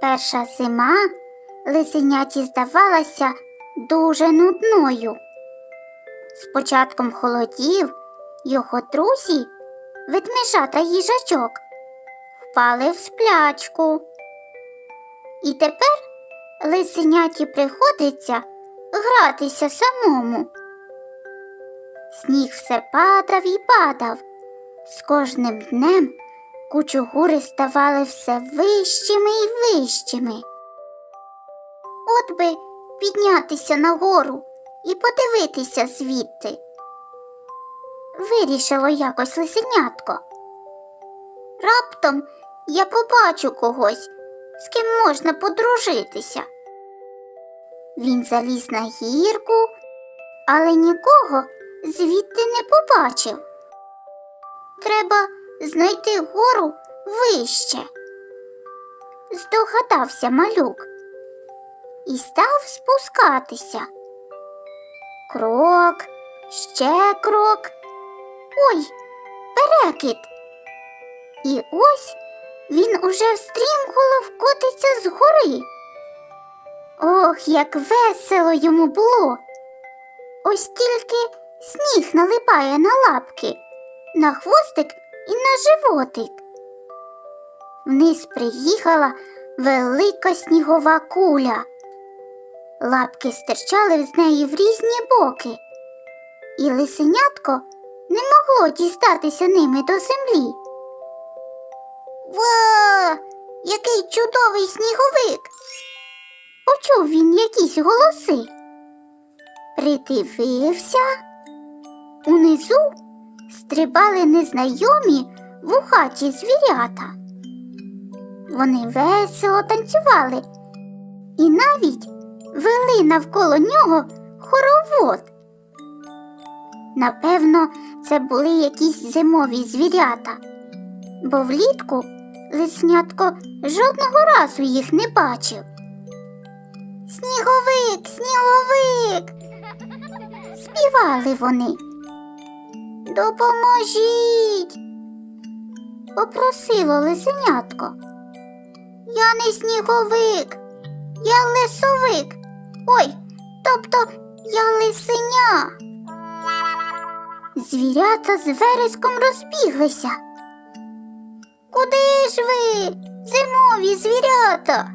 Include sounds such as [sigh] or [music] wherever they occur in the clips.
Перша зима лисеняті здавалася дуже нудною. З початком холодів його друзі, ведмежа та їжачок, впали в сплячку. І тепер лисеняті приходиться гратися самому. Сніг все падав і падав. З кожним днем кучугури ставали все вищими і вищими. От би піднятися нагору і подивитися звідти. Вирішило якось лисенятко. Раптом я побачу когось, з ким можна подружитися. Він заліз на гірку, але нікого звідти не побачив. Треба знайти гору вище. Здогадався малюк і став спускатися. Крок, ще крок. Ой, перекид. І ось він уже стрімкуло вкотиться з гори. Ох, як весело йому було. Ось тільки сніг налипає на лапки, на хвостик і на животик. Вниз приїхала велика снігова куля. Лапки стирчали з неї в різні боки, і лисенятко не могло дістатися ними до землі. Ва, який чудовий сніговик! Почув він якісь голоси. Придивився. Унизу стрибали незнайомі вухаті звірята. Вони весело танцювали і навіть вели навколо нього хоровод. Напевно, це були якісь зимові звірята, бо влітку лиснятко жодного разу їх не бачив. Сніговик, сніговик. [laughs] Співали вони. Допоможіть. Попросило лисенятко. Я не сніговик, я лисовик. Ой, тобто я лисеня. Звірята з вереском розбіглися. Куди ж ви, зимові звірята?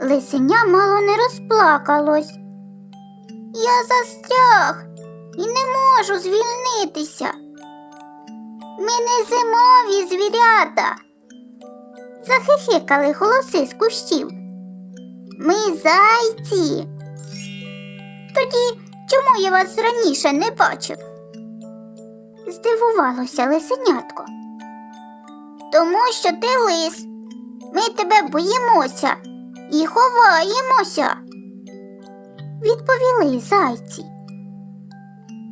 Лисеня мало не розплакалось. Я застряг звільнитися. Ми не зимові звірята. Захихикали голоси з кущів. Ми зайці. Тоді чому я вас раніше не бачив? Здивувалося лисенятко. Тому що ти лис. Ми тебе боїмося і ховаємося. Відповіли зайці.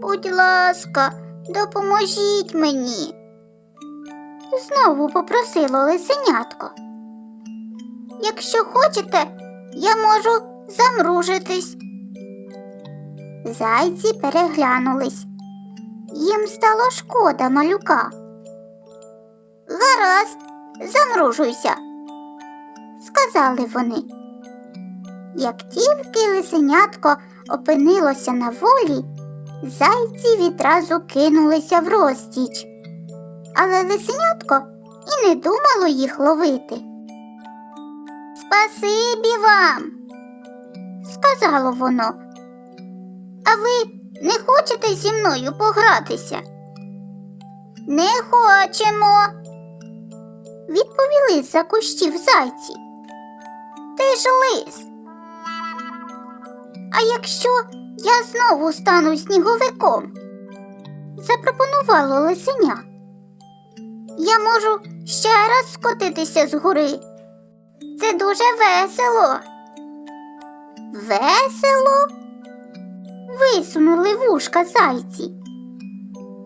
Будь ласка, допоможіть мені. Знову попросило лисенятко. Якщо хочете, я можу замружитись. Зайці переглянулись. Їм стало шкода малюка. Гаразд, замружуйся, сказали вони. Як тільки лисенятко опинилося на волі, зайці відразу кинулися в розтіч. Але лисенятко і не думало їх ловити. Спасибі вам, сказало воно. А ви не хочете зі мною погратися? Не хочемо, відповіли з-за кущів зайці. Ти ж лис. А якщо я знову стану сніговиком? запропонувало лисеня. я можу ще раз скотитися з гори. Це дуже весело. Весело? Висунули вушка зайці.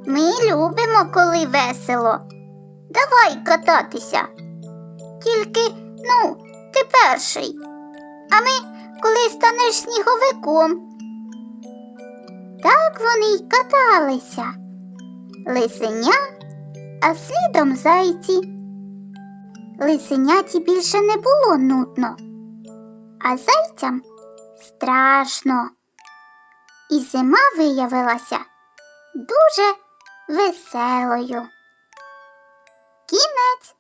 Ми любимо, коли весело. Давай кататися. Тільки, ну, ти перший. А ми, коли станеш сніговиком. Так вони й каталися. Лисеня, а слідом зайці. Лисеняті більше не було нудно, а зайцям страшно. І зима виявилася дуже веселою. Кінець.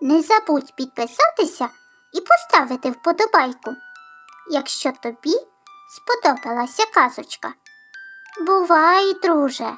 Не забудь підписатися і поставити вподобайку, якщо тобі сподобалася казочка. Бувай, друже!